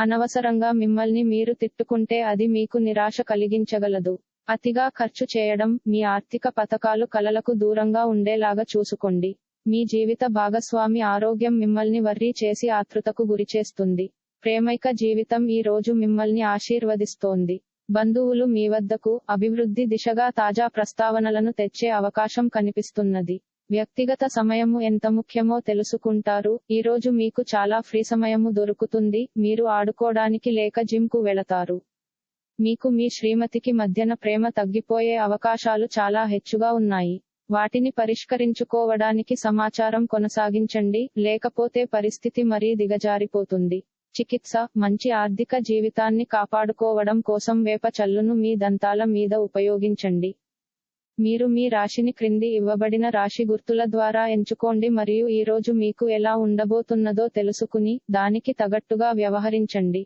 అనవసరంగా మిమ్మల్ని మీరు తిట్టుకుంటే అది మీకు నిరాశ కలిగించగలదు. అతిగా ఖర్చు చేయడం మీ ఆర్థిక పథకాలు కలలకు దూరంగా ఉండేలాగా చూసుకోండి. మీ జీవిత భాగస్వామి ఆరోగ్యం మిమ్మల్ని వర్రీ చేసి ఆతృతకు గురిచేస్తుంది ప్రేమైక జీవితం ఈ రోజు మిమ్మల్ని ఆశీర్వదిస్తోంది. బంధువులు మీ వద్దకు అభివృద్ధి దిశగా తాజా ప్రస్తావనలను తెచ్చే అవకాశం కనిపిస్తున్నది. వ్యక్తిగత సమయము ఎంత ముఖ్యమో తెలుసుకుంటారు. ఈ రోజు మీకు చాలా ఫ్రీ సమయము దొరుకుతుంది. మీరు ఆడుకోవడానికి లేక జిమ్కు వెళతారు. మీకు మీ శ్రీమతికి మధ్యన ప్రేమ తగ్గిపోయే అవకాశాలు చాలా హెచ్చుగా ఉన్నాయి. వాటిని పరిష్కరించుకోవడానికి సమాచారం కొనసాగించండి. లేకపోతే పరిస్థితి మరీ దిగజారిపోతుంది. చికిత్స మంచి ఆర్థిక జీవితాన్ని కాపాడుకోవడం కోసం వేప చల్లును మీ దంతాల మీద ఉపయోగించండి. మీరు మీ రాశిని క్రింది ఇవ్వబడిన రాశి గుర్తుల ద్వారా ఎంచుకోండి మరియు ఈ రోజు మీకు ఎలా ఉండబోతున్నదో తెలుసుకుని దానికి తగట్టుగా వ్యవహరించండి.